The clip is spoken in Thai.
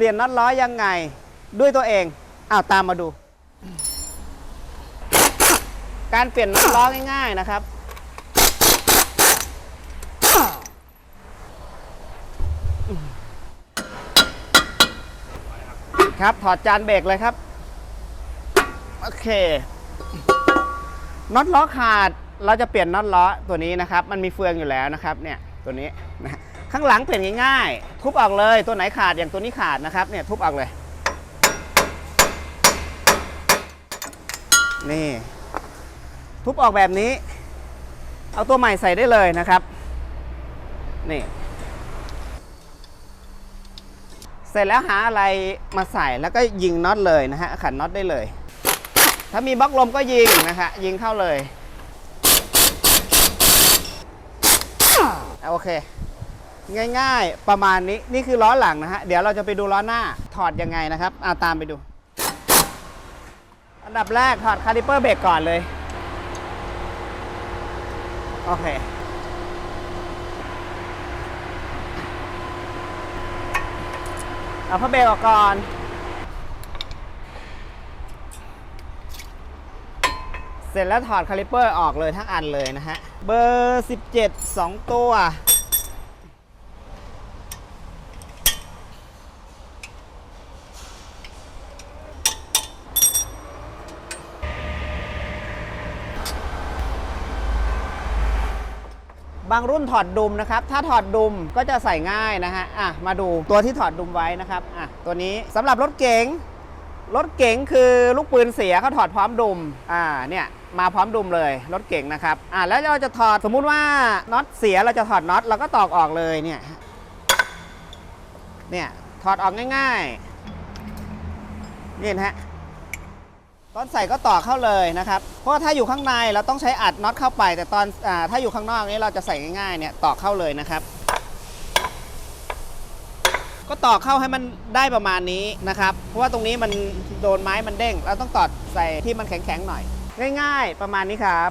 ปลี่ยนน็อตล้อยังไงด้วยตัวเองอ้าวตามมาดู การเปลี่ยนน็อตล้อง่าย ๆนะครับ ครับถอดจานเบรกเลยครับ โอเคน็อตล้อขาดเราจะเปลี่ยนน็อตล้อตัวนี้นะครับ มันมีเฟืองอยู่แล้วนะครับ เนี่ยตัวนี้นะ ข้างหลังเปลี่ยนง่ายๆ ทุบออกเลยตัวไหนขาดอย่างตัวนี้ขาดนะครับเนี่ยทุบออกเลย นี่ ทุบออกแบบนี้ เอาตัวใหม่ใส่ได้เลยนะครับ นี่ เสร็จแล้วหาอะไรมาใส่แล้วก็ยิงน็อตเลยนะฮะขันน็อตได้เลย ถ้ามีบล็อกลมก็ยิงนะฮะยิงเข้าเลยโอเค ง่ายๆ ประมาณนี้นี่คือล้อหลังนะฮะ เดี๋ยวเราจะไปดูล้อหน้าถอดยังไงนะครับอาตามไปดู อันดับแรกถอดคาลิเปอร์เบรกก่อนเลย โอเค เอาผ้าเบรกออกก่อนเสร็จแล้วถอดคาลิเปอร์ออกเลยทั้งอันเลยนะฮะ เบอร์ 17 2 ตัว บางรุ่นถอดดุมนะครับ ถ้าถอดดุมก็จะใส่ง่ายนะฮะอะมาดูตัวที่ถอดดุมไว้นะครับอะตัวนี้สำหรับรถเก๋งรถเก๋งคือลูกปืนเสียเขาถอดพร้อมดุมอ่าเนี่ยมาพร้อมดุมเลยรถเก๋งนะครับอ่าแล้วเราจะถอดสมมุติว่าน็อตเสียเราจะถอดน็อตเราก็ตอกออกเลยเนี่ยเนี่ยถอดออกง่ายๆนี่นะฮะ ตอนใส่ก็ต่อเข้าเลยนะครับ เพราะว่าถ้าอยู่ข้างในเราต้องใช้อัดน็อตเข้าไป แต่ตอนอถ้าอยู่ข้างนอกนี้เราจะใส่ง่ายๆเนี่ยต่อเข้าเลยนะครับ ก็ต่อเข้าให้มันได้ประมาณนี้นะครับ เพราะว่าตรงนี้มันโดนไม้มันเด้ง เราต้องตอดใส่ที่มันแข็งๆหน่อย ง่าย ๆ ประมาณนี้ครับ